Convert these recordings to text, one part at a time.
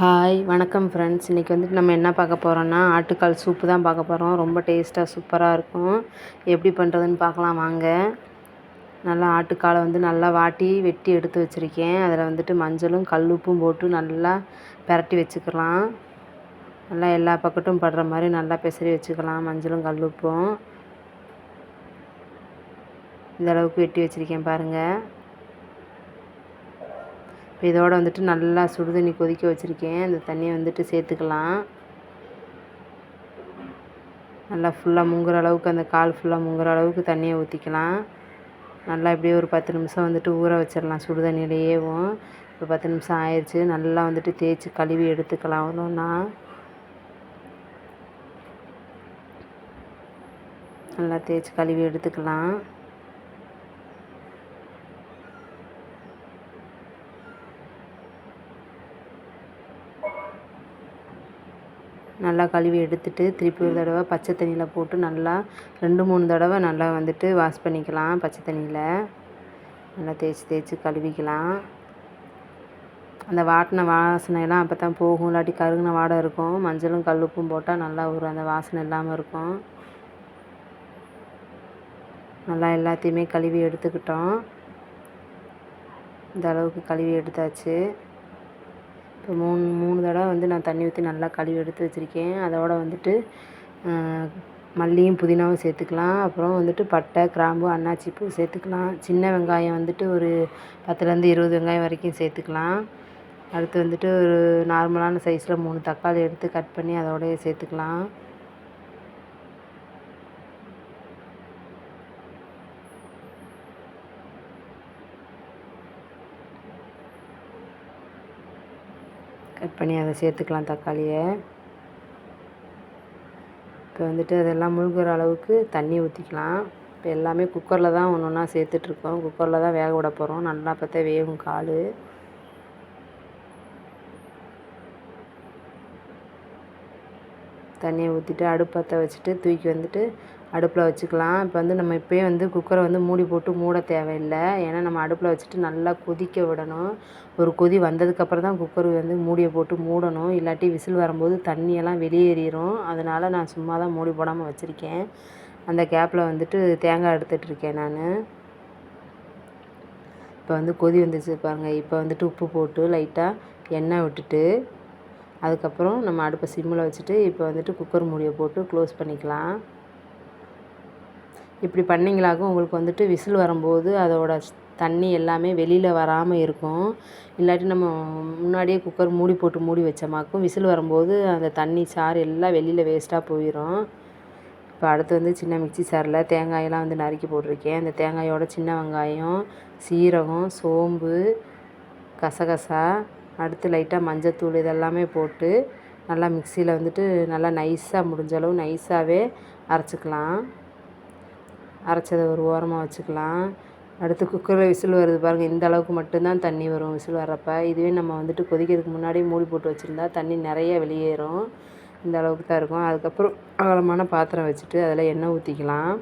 Hi வணக்கம் friends இன்றைக்கி வந்துட்டு நம்ம என்ன பார்க்க போகிறோன்னா ஆட்டுக்கால் சூப்பு தான் பார்க்க போகிறோம் ரொம்ப டேஸ்ட்டாக சூப்பராக இருக்கும். எப்படி பண்ணுறதுன்னு பார்க்கலாம் வாங்க. நல்லா ஆட்டுக்காலை வந்து நல்லா வாட்டி வெட்டி எடுத்து வச்சுருக்கேன். அதில் வந்துட்டு மஞ்சளும் கல் உப்பும் போட்டு நல்லா பிரட்டி வச்சுக்கலாம். நல்லா எல்லா பக்கட்டும் படுற மாதிரி நல்லா பெசரி வச்சுக்கலாம். மஞ்சளும் கல் உப்பும் வெட்டி வச்சுருக்கேன் பாருங்கள் இப்போ இதோடு வந்துட்டு நல்லா சுடுதண்ணி கொதிக்க வச்சுருக்கேன். அந்த தண்ணியை வந்துட்டு சேர்த்துக்கலாம். நல்லா ஃபுல்லாக முங்குற அளவுக்கு அந்த கால் ஃபுல்லாக முங்குற அளவுக்கு தண்ணியை ஊற்றிக்கலாம் நல்லா இப்படியே ஒரு பத்து நிமிஷம் வந்துட்டு ஊற வச்சிடலாம் சுடு தண்ணியிலேயேவும். இப்போ பத்து நிமிஷம் ஆயிடுச்சு நல்லா வந்துட்டு தேய்ச்சி கழுவி எடுத்துக்கலாம். ஒன்றுன்னா நல்லா தேய்ச்சி கழுவி எடுத்துக்கலாம். நல்லா கழுவி எடுத்துட்டு திருப்பி ஒரு தடவை பச்சை தண்ணியில் போட்டு நல்லா ரெண்டு மூணு தடவை நல்லா வந்துட்டு வாஷ் பண்ணிக்கலாம் பச்சை தண்ணியில். நல்லா தேய்ச்சி தேய்ச்சி கழுவிக்கலாம். அந்த வாட்டின வாசனையெல்லாம் அப்போ தான் போகும். இல்லாட்டி கருகின வாடை இருக்கும். மஞ்சளும் கல்லுப்பும் போட்டால் நல்லா ஒரு அந்த வாசனை இல்லாமல் இருக்கும். நல்லா எல்லாத்தையுமே கழுவி எடுத்துக்கிட்டோம். இந்த அளவுக்கு கழுவி எடுத்தாச்சு. இப்போ மூணு மூணு தடவை வந்து நான் தண்ணி ஊற்றி நல்லா கழுவி எடுத்து வச்சுருக்கேன். அதோட வந்துட்டு மல்லியும் புதினாவும் சேர்த்துக்கலாம். அப்புறம் வந்துட்டு பட்டை கிராம்பு அன்னாச்சி பூ சேர்த்துக்கலாம். சின்ன வெங்காயம் வந்துட்டு ஒரு பத்துலேருந்து இருபது வெங்காயம் வரைக்கும் சேர்த்துக்கலாம். அடுத்து வந்துட்டு ஒரு நார்மலான சைஸில் மூணு தக்காளி எடுத்து கட் பண்ணி அதோடய சேர்த்துக்கலாம். கட் பண்ணி அதை சேர்த்துக்கலாம் தக்காளியை. இப்போ வந்துட்டு அதெல்லாம் முழுகிற அளவுக்கு தண்ணி ஊற்றிக்கலாம் இப்போ எல்லாமே குக்கரில் தான் ஒன்று ஒன்றா சேர்த்துட்ருக்கோம். குக்கரில் தான் வேக விட போகிறோம் நல்லா பார்த்தா வேகும் கால். தண்ணியை ஊற்றிட்டு அடுப்பத்தை வச்சுட்டு தூக்கி வந்துட்டு அடுப்பில் வச்சுக்கலாம். இப்போ வந்து நம்ம இப்போயே வந்து குக்கரை வந்து மூடி போட்டு மூட தேவையில்லை. ஏன்னா நம்ம அடுப்பில் வச்சுட்டு நல்லா கொதிக்க விடணும். ஒரு கொதி வந்ததுக்கப்புறம் தான் குக்கர் வந்து மூடியை போட்டு மூடணும். இல்லாட்டி விசில் வரும்போது தண்ணியெல்லாம் வெளியேறிடும் அதனால் நான் சும்மா தான் மூடி போடாமல் வச்சுருக்கேன். அந்த கேப்பில் வந்துட்டு தேங்காய் எடுத்துகிட்ருக்கேன் நான். இப்போ வந்து கொதி வந்துச்சு பாருங்கள் இப்போ வந்துட்டு உப்பு போட்டு லைட்டாக எண்ணெய் விட்டுட்டு அதுக்கப்புறம் நம்ம அடுப்பை சிம்மில் வச்சுட்டு இப்போ வந்துட்டு குக்கர் மூடியை போட்டு க்ளோஸ் பண்ணிக்கலாம். இப்படி பண்ணிங்களாக்கும் உங்களுக்கு வந்துட்டு விசில் வரும்போது அதோட தண்ணி எல்லாமே வெளியில் வராமல் இருக்கும். இல்லாட்டி நம்ம முன்னாடியே குக்கர் மூடி போட்டு மூடி வச்சோமாக்கும். விசில் வரும்போது அந்த தண்ணி சாறு எல்லாம் வெளியில் வேஸ்ட்டாக போயிடும் இப்போ அடுத்து வந்து சின்ன மிக்சி சாரில் தேங்காயெல்லாம் வந்து நறுக்கி போட்டிருக்கேன். அந்த தேங்காயோட சின்ன வெங்காயம் சீரகம் சோம்பு கசகசா அடுத்து லைட்டாக மஞ்சத்தூள் இதெல்லாமே போட்டு நல்லா மிக்சியில் வந்துட்டு நல்லா நைஸாக முடிஞ்ச அளவு நைஸாகவே அரைச்சிக்கலாம். அரைச்சதை ஒரு ஓரமாக வச்சுக்கலாம். அடுத்து குக்கரில் விசில் வருது பாருங்கள் இந்த அளவுக்கு மட்டும்தான் தண்ணி வரும் விசில் வர்றப்போ. இதுவே நம்ம வந்துட்டு கொதிக்கிறதுக்கு முன்னாடி மூடி போட்டு வச்சுருந்தா தண்ணி நிறைய வெளியேறும். இந்த அளவுக்கு தான் இருக்கும். அதுக்கப்புறம் அகலமான பாத்திரம் வச்சுட்டு அதில் எண்ணெய் ஊற்றிக்கலாம்.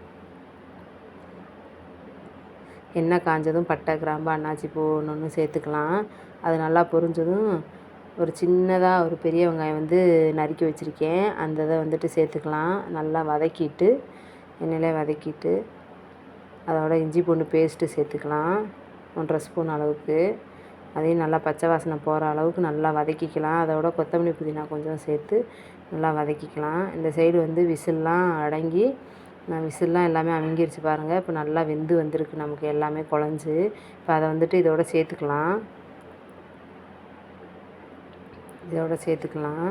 எண்ணெய் காஞ்சதும் பட்டை கிராம்பு அன்னாச்சி பூ ஒன்று ஒன்று சேர்த்துக்கலாம். அது நல்லா பொரிஞ்சதும் ஒரு சின்னதாக ஒரு பெரிய வெங்காயம் வந்து நறுக்கி வச்சுருக்கேன். அந்த இதை வந்துட்டு சேர்த்துக்கலாம். நல்லா வதக்கிட்டு எண்ணெயிலே வதக்கிட்டு அதோட இஞ்சி பூண்டு பேஸ்ட்டு சேர்த்துக்கலாம் ஒன்றரை ஸ்பூன் அளவுக்கு. அதையும் நல்லா பச்சை வாசனை போகிற அளவுக்கு நல்லா வதக்கிக்கலாம். அதோட கொத்தமல்லி புதினா கொஞ்சம் சேர்த்து நல்லா வதக்கிக்கலாம். இந்த சைடு வந்து விசில்லாம் அடங்கி விசில்லாம் எல்லாமே அமுங்கிருச்சு பாருங்கள் இப்போ நல்லா வெந்து வந்திருக்கு நமக்கு எல்லாமே குழஞ்சி. இப்போ அதை வந்துட்டு இதோட சேர்த்துக்கலாம். இதோட சேர்த்துக்கலாம்.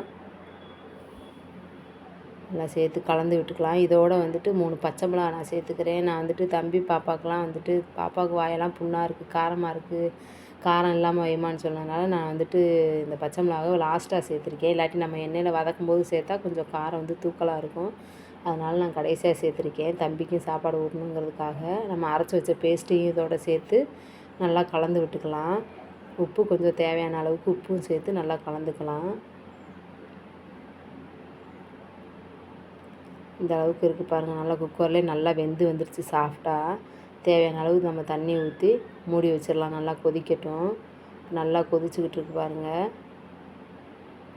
நல்லா சேர்த்து கலந்து விட்டுக்கலாம். இதோடு வந்துட்டு மூணு பச்சை மிளகா நான் சேர்த்துக்கிறேன். நான் வந்துட்டு தம்பி பாப்பாக்கெலாம் வந்துட்டு பாப்பாவுக்கு வாயெல்லாம் புண்ணாக இருக்குது காரமாக இருக்குது காரம் இல்லாமல் வைமான்னு சொன்னதுனால நான் வந்துட்டு இந்த பச்சை மிளகாவை லாஸ்ட்டாக சேர்த்துருக்கேன். இல்லாட்டி நம்ம எண்ணெயில் வதக்கும் போது சேர்த்தா கொஞ்சம் காரம் வந்து தூக்கலாக இருக்கும். அதனால் நான் கடைசியாக சேர்த்துருக்கேன். தம்பிக்கும் சாப்பாடு ஊட்டணுங்கிறதுக்காக நம்ம அரைச்சி வச்ச பேஸ்ட்டையும் இதோட சேர்த்து நல்லா கலந்து விட்டுக்கலாம். உப்பு கொஞ்சம் தேவையான அளவுக்கு உப்பும் சேர்த்து நல்லா கலந்துக்கலாம். இந்த அளவுக்கு இருக்குது பாருங்கள் நல்லா குக்கர்லேயே நல்லா வெந்து வந்துருச்சு சாஃப்டாக தேவையான அளவுக்கு நம்ம தண்ணி ஊற்றி மூடி வச்சிடலாம். நல்லா கொதிக்கட்டும். நல்லா கொதிச்சுக்கிட்டு இருக்கு பாருங்கள்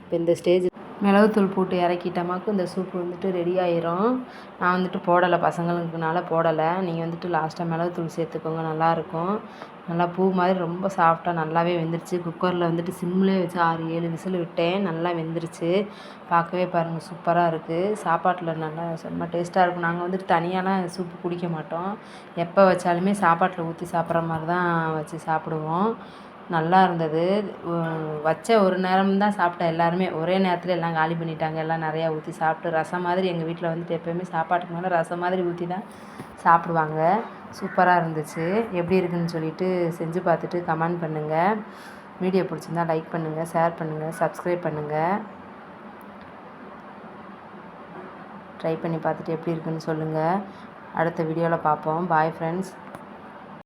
இப்போ இந்த ஸ்டேஜ் மிளகுத்தூள் போட்டு இறக்கிட்டமாக்கும் இந்த சூப்பு வந்துட்டு ரெடி ஆயிரும். நான் வந்துட்டு போடலை. பசங்களுக்குனால போடலை. நீங்கள் வந்துட்டு லாஸ்ட்டாக மிளகுத்தூள் சேர்த்துக்கோங்க. நல்லாயிருக்கும் நல்லா பூ மாதிரி ரொம்ப சாஃப்டாக நல்லாவே வெந்துருச்சு. குக்கரில் வந்துட்டு சிம்லேயே வச்சு ஆறு ஏழு விசில் விட்டேன். நல்லா வெந்துருச்சு. பார்க்கவே பாருங்கள் சூப்பராக இருக்குது சாப்பாட்டில் நல்லா செம்ம டேஸ்ட்டாக இருக்கும். நாங்கள் வந்துட்டு தனியாலாம் சூப்பு குடிக்க மாட்டோம். எப்போ வச்சாலுமே சாப்பாட்டில் ஊற்றி சாப்பிட்ற மாதிரி தான் வச்சு சாப்பிடுவோம். நல்லா இருந்தது. வச்ச ஒரு நேரம் தான் சாப்பிட்ட எல்லாருமே. ஒரே நேரத்தில் எல்லாம் காலி பண்ணிட்டாங்க. எல்லாம் நிறையா ஊற்றி சாப்பிட்டு ரசம் மாதிரி எங்கள் வீட்டில் வந்துட்டு எப்போயுமே சாப்பாட்டுக்கு மேலே ரசம் மாதிரி ஊற்றி தான் சாப்பிடுவாங்க. சூப்பராக இருந்துச்சு. எப்படி இருக்குதுன்னு சொல்லிட்டு செஞ்சு பார்த்துட்டு கமெண்ட் பண்ணுங்கள் வீடியோ பிடிச்சிருந்தா லைக் பண்ணுங்கள் ஷேர் பண்ணுங்கள் சப்ஸ்கிரைப் பண்ணுங்கள் ட்ரை பண்ணி பார்த்துட்டு எப்படி இருக்குன்னு சொல்லுங்கள் அடுத்த வீடியோவில் பார்ப்போம். Bye friends